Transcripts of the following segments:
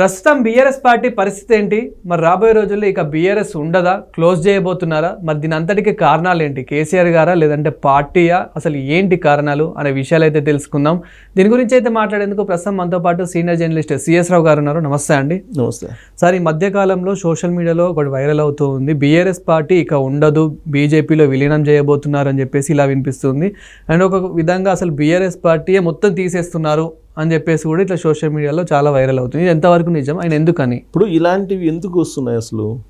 ప్రస్తుతం BRS party పరిస్థితి ఏంటి? మరి రాబోయే రోజుల్లో ఇక బీఆర్ఎస్ ఉండదా? క్లోజ్ చేయబోతున్నారా? మరి దీని అంతటికి కారణాలు ఏంటి? కేసీఆర్ గారా? లేదంటే పార్టీయా? అసలు ఏంటి కారణాలు? అనే విషయాలు అయితే తెలుసుకుందాం. దీని గురించి అయితే మాట్లాడేందుకు ప్రస్తుతం మనతో పాటు సీనియర్ జర్నలిస్ట్ సిఎస్ రావు గారు ఉన్నారు. నమస్తే అండి. నమస్తే. సార్ ఈ మధ్యకాలంలో సోషల్ మీడియాలో ఒకటి వైరల్ అవుతూ ఉంది. బీఆర్ఎస్ పార్టీ ఇక ఉండదు. బీజేపీలో విలీనం చేయబోతున్నారు అని చెప్పేసి ఇలా వినిపిస్తుంది. అండ్ ఒక విధంగా అసలు బీఆర్ఎస్ పార్టీయే మొత్తం తీసేస్తున్నారు. అని చెప్పేసి కూడా ఇట్లా సోషల్ మీడియాలో చాలా వైరల్ అవుతుంది. ఇది ఎంతవరకు నిజం? ఆయన ఎందుకని? ఇప్పుడు ఇలాంటివి ఎందుకు వస్తున్నాయి అసలు?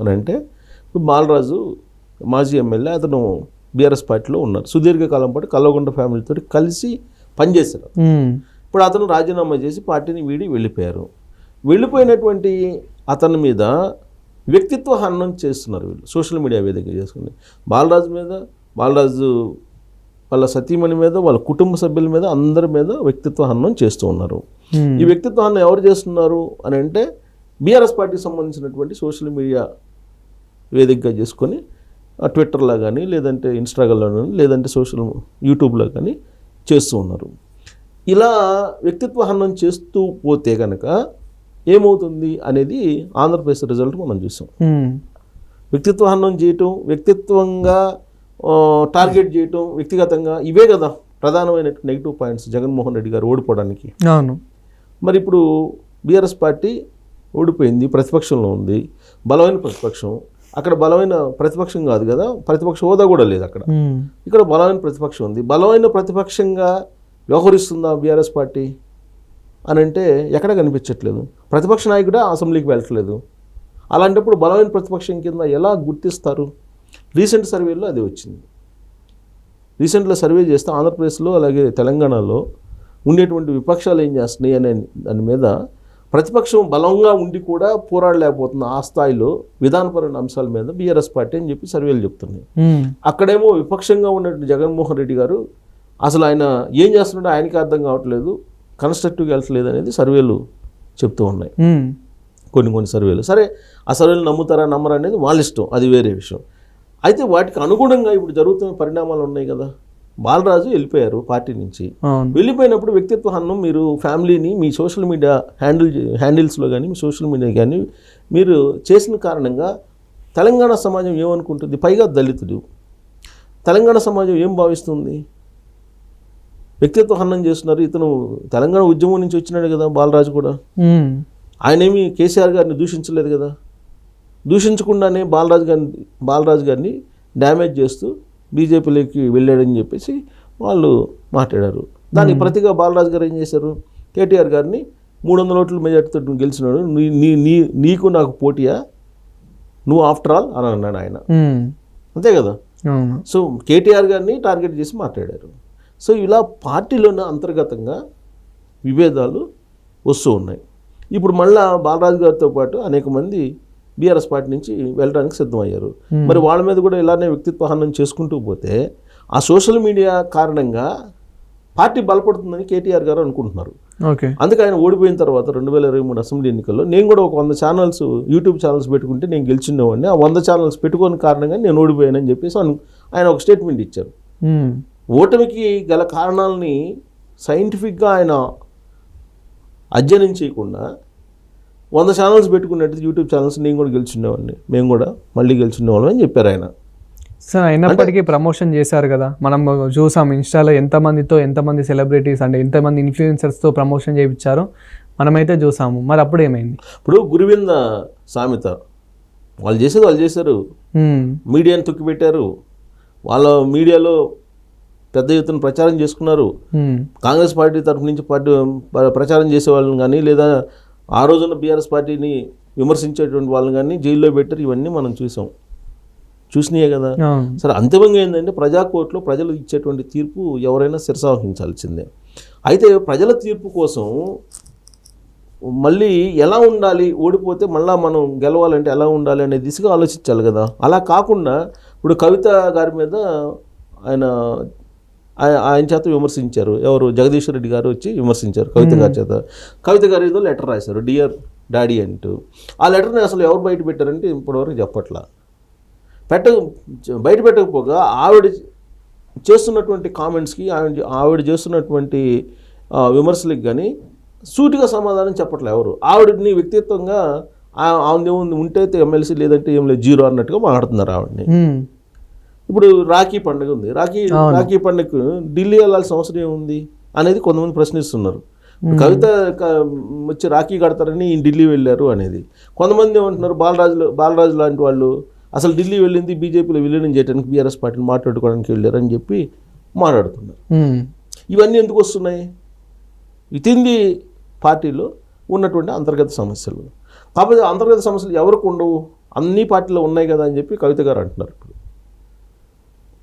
అని అంటే ఇప్పుడు బాలరాజు మాజీ ఎమ్మెల్యే అతను బీఆర్ఎస్ పార్టీలో ఉన్నారు. సుదీర్ఘకాలం పాటు కల్వకుంట ఫ్యామిలీతో కలిసి పనిచేశారు. ఇప్పుడు అతను రాజీనామా చేసి పార్టీని వీడి వెళ్ళిపోయారు. వెళ్ళిపోయినటువంటి అతని మీద వ్యక్తిత్వ హననం చేస్తున్నారు వీళ్ళు. సోషల్ మీడియా వేదిక చేసుకుని. బాలరాజు మీద బాలరాజు వాళ్ళ సతీమణి మీద వాళ్ళ కుటుంబ సభ్యుల మీద అందరి మీద వ్యక్తిత్వ హననం చేస్తూ ఉన్నారు. ఈ వ్యక్తిత్వ హననం ఎవరు చేస్తున్నారు అని అంటే బీఆర్ఎస్ పార్టీకి సంబంధించినటువంటి సోషల్ మీడియా వేదికగా చేసుకొని ట్విట్టర్లో కానీ లేదంటే ఇన్స్టాగ్రామ్లో కానీ లేదంటే సోషల్ యూట్యూబ్లో కానీ చేస్తూ ఉన్నారు ఇలా వ్యక్తిత్వ హననం చేస్తూ పోతే కనుక ఏమవుతుంది అనేది ఆంధ్రప్రదేశ్ రిజల్ట్ మనం చూసాం. వ్యక్తిత్వ హననం చేయటం వ్యక్తిత్వంగా టార్గెట్ చేయటం వ్యక్తిగతంగా ఇవే కదా ప్రధానమైన నెగిటివ్ పాయింట్స్ జగన్మోహన్ రెడ్డి గారు ఓడిపోవడానికి. అవును. మరి ఇప్పుడు బీఆర్ఎస్ పార్టీ ఓడిపోయింది ప్రతిపక్షంలో ఉంది బలమైన ప్రతిపక్షం. అక్కడ బలమైన ప్రతిపక్షం కాదు కదా ప్రతిపక్ష హోదా కూడా లేదు అక్కడ. ఇక్కడ బలమైన ప్రతిపక్షం ఉంది. బలమైన ప్రతిపక్షంగా వ్యవహరిస్తుందా బీఆర్ఎస్ పార్టీ? అని అంటే ఎక్కడ కనిపించట్లేదు. ప్రతిపక్ష నాయకుడే అసెంబ్లీకి వెళ్ళట్లేదు. అలాంటప్పుడు బలమైన ప్రతిపక్షం కింద ఎలా గుర్తిస్తారు? రీసెంట్ సర్వేలో అది వచ్చింది. రీసెంట్లో సర్వే చేస్తే ఆంధ్రప్రదేశ్లో అలాగే తెలంగాణలో ఉండేటువంటి విపక్షాలు ఏం చేస్తున్నాయి అనే దాని మీద ప్రతిపక్షం బలంగా ఉండి కూడా పోరాడలేకపోతున్న ఆ స్థాయిలో విధానపరమైన అంశాల మీద బీఆర్ఎస్ పార్టీ అని చెప్పి సర్వేలు చెప్తున్నాయి. అక్కడేమో విపక్షంగా ఉన్నటువంటి జగన్మోహన్ రెడ్డి గారు అసలు ఆయన ఏం చేస్తున్నాడో ఆయనకి అర్థం కావట్లేదు కన్స్ట్రక్టివ్గా వెళ్ళట్లేదు అనేది సర్వేలు చెప్తూ ఉన్నాయి. కొన్ని కొన్ని సర్వేలు. సరే ఆ సర్వేలు నమ్ముతారా నమ్మరా అనేది వాళ్ళ ఇష్టం. అది వేరే విషయం. అయితే వాటికి అనుగుణంగా ఇప్పుడు జరుగుతున్న పరిణామాలు ఉన్నాయి కదా. బాలరాజు వెళ్ళిపోయారు పార్టీ నుంచి. వెళ్ళిపోయినప్పుడు వ్యక్తిత్వ హన్నం మీరు ఫ్యామిలీని మీ సోషల్ మీడియా హ్యాండిల్ హ్యాండిల్స్లో కానీ మీ సోషల్ మీడియా కానీ మీరు చేసిన కారణంగా తెలంగాణ సమాజం ఏమనుకుంటుంది? పైగా దళితుడు తెలంగాణ సమాజం ఏం భావిస్తుంది? వ్యక్తిత్వ హన్నం చేస్తున్నారు. ఇతను తెలంగాణ ఉద్యమం నుంచి వచ్చినాడు కదా బాలరాజు కూడా. ఆయనేమి కేసీఆర్ గారిని దూషించలేదు కదా? దూషించకుండానే బాలరాజు గారిని బాలరాజు గారిని డ్యామేజ్ చేస్తూ బీజేపీలోకి వెళ్ళాడని చెప్పేసి వాళ్ళు మాట్లాడారు. దానికి ప్రతిగా బాలరాజు గారు ఏం చేశారు? కేటీఆర్ గారిని మూడు వందల ఓట్ల మెజార్టీతో నువ్వు గెలిచినాడు. నీ నీ నీ నీకు నాకు పోటీయా? నువ్వు ఆఫ్టర్ ఆల్ అని అన్నాడు ఆయన. అంతే కదా? సో కేటీఆర్ గారిని టార్గెట్ చేసి మాట్లాడారు. సో ఇలా పార్టీలోనే అంతర్గతంగా విభేదాలు వస్తూ ఉన్నాయి. ఇప్పుడు మళ్ళా బాలరాజు గారితో పాటు అనేక మంది బీఆర్ఎస్ పార్టీ నుంచి వెళ్ళడానికి సిద్ధమయ్యారు. మరి వాళ్ళ మీద కూడా ఇలానే వ్యక్తిత్వ హనం చేసుకుంటూ పోతే ఆ సోషల్ మీడియా కారణంగా పార్టీ బలపడుతుందని కేటీఆర్ గారు అనుకుంటున్నారు. ఓకే. అందుకే ఆయన ఓడిపోయిన తర్వాత రెండు వేల ఇరవై మూడు అసెంబ్లీ ఎన్నికల్లో నేను కూడా ఒక వంద ఛానల్స్ యూట్యూబ్ ఛానల్స్ పెట్టుకుంటే నేను గెలిచిండేవాడిని. ఆ వంద ఛానల్స్ పెట్టుకోని కారణంగా నేను ఓడిపోయానని చెప్పేసి ఆయన ఒక స్టేట్మెంట్ ఇచ్చారు. ఓటమికి గల కారణాలని సైంటిఫిక్గా ఆయన అధ్యయనం చేయకుండా వంద ఛానల్స్ పెట్టుకున్నట్టు యూట్యూబ్ ఛానల్స్ నేను కూడా గెలిచిండేవాడిని మేము కూడా మళ్ళీ గెలిచిండేవాళ్ళం అని చెప్పారు ఆయన. సార్ అయినప్పటికీ ప్రమోషన్ చేశారు కదా. మనం చూసాం ఇన్స్టాలో ఎంతమందితో ఎంతమంది సెలబ్రిటీస్ అంటే ఎంతమంది ఇన్ఫ్లుయెన్సర్స్తో ప్రమోషన్ చేయించారో మనమైతే చూసాము. మరి అప్పుడు ఏమైంది? ఇప్పుడు గురువింద సామెత. వాళ్ళు చేసేది వాళ్ళు చేశారు. మీడియాని తొక్కిపెట్టారు. వాళ్ళ మీడియాలో పెద్ద ఎత్తున ప్రచారం చేసుకున్నారు. కాంగ్రెస్ పార్టీ తరఫు నుంచి పార్టీ ప్ర- ప్రచారం చేసే వాళ్ళని కానీ లేదా ఆ రోజున బీఆర్ఎస్ పార్టీని విమర్శించేటువంటి వాళ్ళని కానీ జైల్లో పెట్టారు ఇవన్నీ మనం చూసాం. చూసినాయే కదా. సరే అంతిమంగా ఏంటంటే ప్రజాకోర్టులో ప్రజలు ఇచ్చేటువంటి తీర్పు ఎవరైనా శిరసావహించాల్సిందే. అయితే ప్రజల తీర్పు కోసం మళ్ళీ ఎలా ఉండాలి ఓడిపోతే మళ్ళా మనం గెలవాలంటే ఎలా ఉండాలి అనే దిశగా ఆలోచించాలి కదా. అలా కాకుండా ఇప్పుడు కవిత గారి మీద ఆయన ఆయ- ఆయన చేత విమర్శించారు. ఎవరు? జగదీష్ రెడ్డి గారు వచ్చి విమర్శించారు కవిత గారి చేత. కవిత గారు ఏదో లెటర్ రాశారు. డియర్ డాడీ అంటూ. ఆ లెటర్ని అసలు ఎవరు బయట పెట్టారంటే ఇప్పటివరకు చెప్పట్లా. పెట్ట బయట పెట్టకపోగా ఆవిడ చేస్తున్నటువంటి కామెంట్స్కి ఆవిడ ఆవిడ చేస్తున్నటువంటి విమర్శలకు కానీ సూటిగా సమాధానం చెప్పట్లే ఎవరు? ఆవిడని వ్యక్తిత్వంగా ఆ- ఆవిడ ఏముంది? ఉంటే ఎమ్మెల్సీ లేదంటే ఏం లేదు. జీరో అన్నట్టుగా మాట్లాడుతున్నారు ఆవిడని. ఇప్పుడు రాఖీ పండుగ ఉంది. రాఖీ రాఖీ పండుగకు ఢిల్లీ వెళ్ళాల్సిన అవసరం ఏముంది అనేది కొంతమంది ప్రశ్నిస్తున్నారు. కవిత వచ్చి రాఖీ కడతారని ఢిల్లీ వెళ్ళారు అనేది. కొంతమంది ఏమంటున్నారు బాలరాజు బాలరాజు లాంటి వాళ్ళు అసలు ఢిల్లీ వెళ్ళింది బీజేపీలో విలీనం చేయడానికి బీఆర్ఎస్ పార్టీని మాట్లాడుకోవడానికి వెళ్ళారు అని చెప్పి మాట్లాడుతున్నారు. ఇవన్నీ ఎందుకు వస్తున్నాయి? విత్ ఇన్ ది పార్టీలో ఉన్నటువంటి అంతర్గత సమస్యలు. కాకపోతే అంతర్గత సమస్యలు ఎవరికి ఉండవు? అన్ని పార్టీలో ఉన్నాయి కదా అని చెప్పి కవిత గారు అంటున్నారు.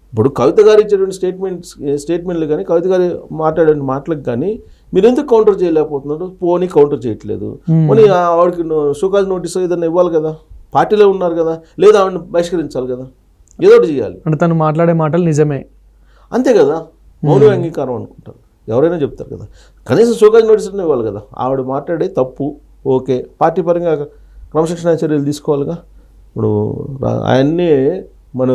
ఇప్పుడు కవిత గారు ఇచ్చేటువంటి స్టేట్మెంట్స్ స్టేట్మెంట్లు కానీ కవిత గారు మాట్లాడే మాటలకు కానీ మీరు ఎందుకు కౌంటర్ చేయలేకపోతున్నారు? పోనీ కౌంటర్ చేయట్లేదు. పోనీ ఆ ఆవిడకి షోకాజ్ నోటీస్ ఏదైనా ఇవ్వాలి కదా? పార్టీలో ఉన్నారు కదా? లేదా ఆవిడని బహిష్కరించాలి కదా? ఏదో ఒకటి చేయాలి. అంటే తను మాట్లాడే మాటలు నిజమే. అంతే కదా? మౌన అంగీకారం అనుకుంటారు. ఎవరైనా చెప్తారు కదా? కనీసం షోకాజ్ నోటీస్ అన్న ఇవ్వాలి కదా? ఆవిడ మాట్లాడే తప్పు ఓకే. పార్టీ పరంగా క్రమశిక్షణ చర్యలు తీసుకోవాలిగా? ఇప్పుడు ఆయన్ని మన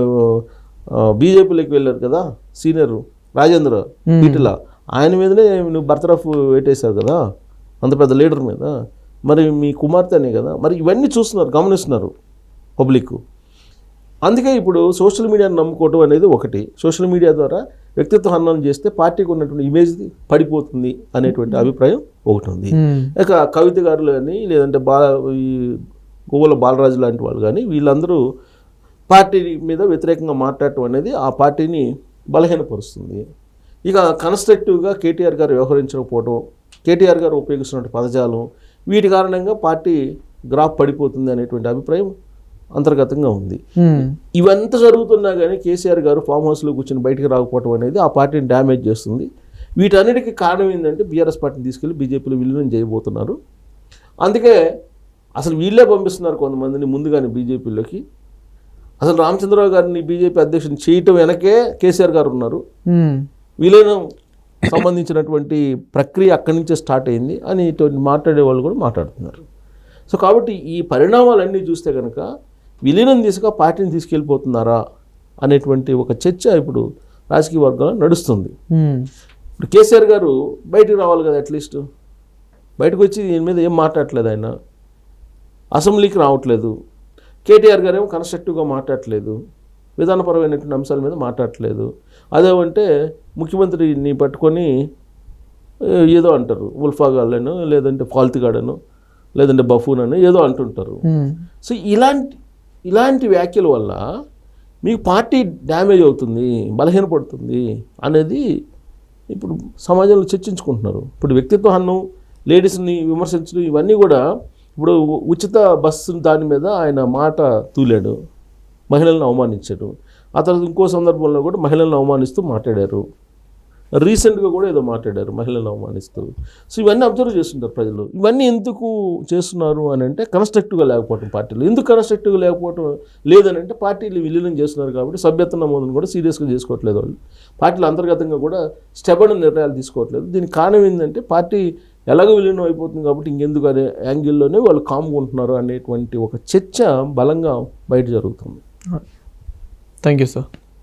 బీజేపీలోకి వెళ్ళారు కదా సీనియర్ రాజేంద్ర ఈటల ఆయన మీదనే నువ్వు బర్తరఫ్ పెట్టేశారు కదా అంత పెద్ద లీడర్ మీద. మరి మీ కుమార్తె అనే కదా. మరి ఇవన్నీ చూస్తున్నారు గమనిస్తున్నారు పబ్లిక్. అందుకే ఇప్పుడు సోషల్ మీడియాను నమ్ముకోవడం అనేది ఒకటి. సోషల్ మీడియా ద్వారా వ్యక్తిత్వ హననం చేస్తే పార్టీకి ఉన్నటువంటి ఇమేజ్ పడిపోతుంది అనేటువంటి అభిప్రాయం ఒకటి ఉంది. ఇక కవిత గారు కానీ లేదంటే బా ఈ గువ్వల బాలరాజు లాంటి వాళ్ళు కానీ వీళ్ళందరూ పార్టీ మీద వ్యతిరేకంగా మాట్లాడటం అనేది ఆ పార్టీని బలహీనపరుస్తుంది. ఇక కన్స్ట్రక్టివ్గా కేటీఆర్ గారు వ్యవహరించకపోవడం కేటీఆర్ గారు ఉపయోగిస్తున్న పదజాలం వీటి కారణంగా పార్టీ గ్రాఫ్ పడిపోతుంది అనేటువంటి అభిప్రాయం అంతర్గతంగా ఉంది. ఇవంతా జరుగుతున్నా కానీ కేసీఆర్ గారు ఫామ్ హౌస్లో కూర్చొని బయటికి రాకపోవడం అనేది ఆ పార్టీని డ్యామేజ్ చేస్తుంది. వీటన్నిటికీ కారణం ఏంటంటే బీఆర్ఎస్ పార్టీని తీసుకెళ్ళి బీజేపీలో విలీనం చేయబోతున్నారు. అందుకే అసలు వీళ్ళే పంపిస్తున్నారు కొంతమందిని ముందుగానే బీజేపీలోకి. అసలు రామచంద్రరావు గారిని బీజేపీ అధ్యక్షుని చేయటం వెనకే కేసీఆర్ గారు ఉన్నారు. విలీనం సంబంధించినటువంటి ప్రక్రియ అక్కడి నుంచే స్టార్ట్ అయింది అని ఇటువంటి మాట్లాడే వాళ్ళు కూడా మాట్లాడుతున్నారు. సో కాబట్టి ఈ పరిణామాలన్నీ చూస్తే కనుక విలీనం తీసుక పార్టీని తీసుకెళ్ళిపోతున్నారా అనేటువంటి ఒక చర్చ ఇప్పుడు రాజకీయ వర్గాల్లో నడుస్తుంది. ఇప్పుడు కేసీఆర్ గారు బయటికి రావాలి కదా అట్లీస్ట్ బయటకు వచ్చి దీని మీద ఏం మాట్లాడట్లేదు ఆయన. అసెంబ్లీకి రావట్లేదు. కేటీఆర్ గారు ఏమో కన్స్ట్రక్టివ్గా మాట్లాడట్లేదు విధానపరమైనటువంటి అంశాల మీద మాట్లాడట్లేదు. అదేమంటే ముఖ్యమంత్రిని పట్టుకొని ఏదో అంటారు ఉల్ఫాగాళ్ళను లేదంటే ఫాల్తిగాడను లేదంటే బఫూన్ అని ఏదో అంటుంటారు. సో ఇలాంటి ఇలాంటి వ్యాఖ్యల వల్ల మీకు పార్టీ డ్యామేజ్ అవుతుంది బలహీనపడుతుంది అనేది ఇప్పుడు సమాజంలో చర్చించుకుంటున్నారు. ఇప్పుడు వ్యక్తిత్వ హన్నం లేడీస్ని విమర్శించడం ఇవన్నీ కూడా ఇప్పుడు ఉచిత బస్సు దాని మీద ఆయన మాట తూలాడు మహిళలను అవమానించాడు. ఆ తర్వాత ఇంకో సందర్భంలో కూడా మహిళలను అవమానిస్తూ మాట్లాడారు. రీసెంట్గా కూడా ఏదో మాట్లాడారు మహిళలను అవమానిస్తూ. సో ఇవన్నీ అబ్జర్వ్ చేస్తుంటారు ప్రజలు. ఇవన్నీ ఎందుకు చేస్తున్నారు అని అంటే కన్స్ట్రక్టివ్గా లేకపోవటం పార్టీలు. ఎందుకు కన్స్ట్రక్టివ్గా లేకపోవటం లేదని అంటే పార్టీలు విలీనం చేస్తున్నారు కాబట్టి సభ్యత్వ నమోదును కూడా సీరియస్గా చేసుకోవట్లేదు వాళ్ళు. పార్టీలు అంతర్గతంగా కూడా స్టెబడ్ నిర్ణయాలు తీసుకోవట్లేదు. దీనికి కారణం ఏంటంటే పార్టీ ఎలాగో విలీనం అయిపోతుంది కాబట్టి ఇంకెందుకు అదే యాంగిల్లోనే వాళ్ళు కాముకుంటున్నారు అనేటువంటి ఒక చర్చ బలంగా బయట జరుగుతుంది. Thank you sir